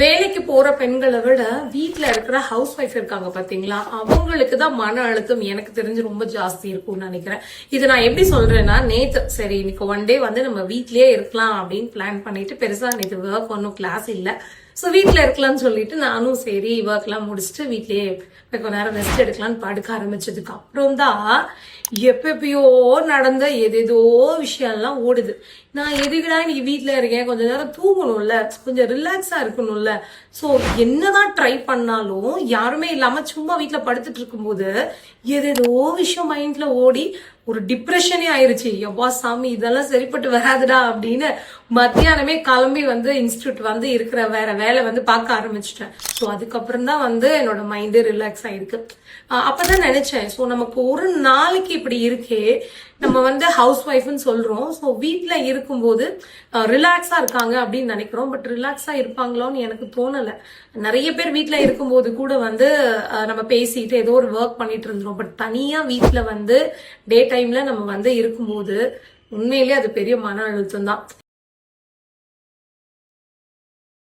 வேலைக்கு போற பெண்களை விட வீட்டில் இருக்கிற ஹவுஸ் ஒய்ஃப் இருக்காங்க பாத்தீங்களா? அவங்களுக்கு தான் மன அழுத்தம் எனக்கு தெரிஞ்சு ரொம்ப ஜாஸ்தி இருக்கும்னு நினைக்கிறேன். இது நான் எப்படி சொல்றேன்னா நேத்து சரி இன்னைக்கு ஒன் டே வந்து நம்ம வீட்லயே இருக்கலாம் அப்படின்னு பிளான் பண்ணிட்டு பெருசா நேற்று ஒர்க் ஒன்றும் கிளாஸ் இல்ல. ஸோ வீட்டில் இருக்கலாம்னு சொல்லிட்டு நானும் சரி ஒர்க்லாம் முடிச்சுட்டு வீட்லேயே கொஞ்ச நேரம் ரெஸ்ட் எடுக்கலாம்னு படுக்க ஆரம்பிச்சதுக்கு அப்புறம் தான் எப்பப்பயோ நடந்த எதேதோ விஷயம்லாம் ஓடுது. நான் எதுக்குடா இன்னைக்கு வீட்டில் இருக்கேன்? கொஞ்ச நேரம் தூங்கணும்ல கொஞ்சம் ரிலாக்ஸாக இருக்கணும்ல. ஸோ என்னதான் ட்ரை பண்ணாலும் யாருமே இல்லாமல் சும்மா வீட்டில் படுத்துட்டு இருக்கும்போது எதேதோ விஷயம் மைண்டில் ஓடி ஒரு டிப்ரெஷனே ஆயிருச்சு. எவ்வா சாமி இதெல்லாம் சரிப்பட்டு வராதுடா அப்படின்னு மத்தியானமே கிளம்பி வந்து இன்ஸ்டியூட் வந்து இருக்கிற வேற வேலை வந்து பார்க்க ஆரம்பிச்சிட்டேன். ஸோ அதுக்கப்புறம் தான் வந்து என்னோட மைண்டு ரிலாக்ஸ் ஆயிருக்கு. அப்பதான் நினைச்சேன். ஸோ நமக்கு ஒரு நாளைக்கு இப்படி இருக்கே. நம்ம வந்து ஹவுஸ் ஒய்ஃப்னு சொல்றோம். ஸோ வீட்டில் இருக்கும்போது ரிலாக்ஸா இருக்காங்க அப்படின்னு நினைக்கிறோம். பட் ரிலாக்ஸா இருப்பாங்களோன்னு எனக்கு தோணல. நிறைய பேர் வீட்டில் இருக்கும்போது கூட வந்து நம்ம பேசிட்டு ஏதோ ஒரு ஒர்க் பண்ணிட்டு இருந்தோம் பட் தனியா வீட்டில் வந்து டே டைம்ல நம்ம வந்து இருக்கும்போது உண்மையிலேயே அது பெரிய மன அழுத்தம் தான்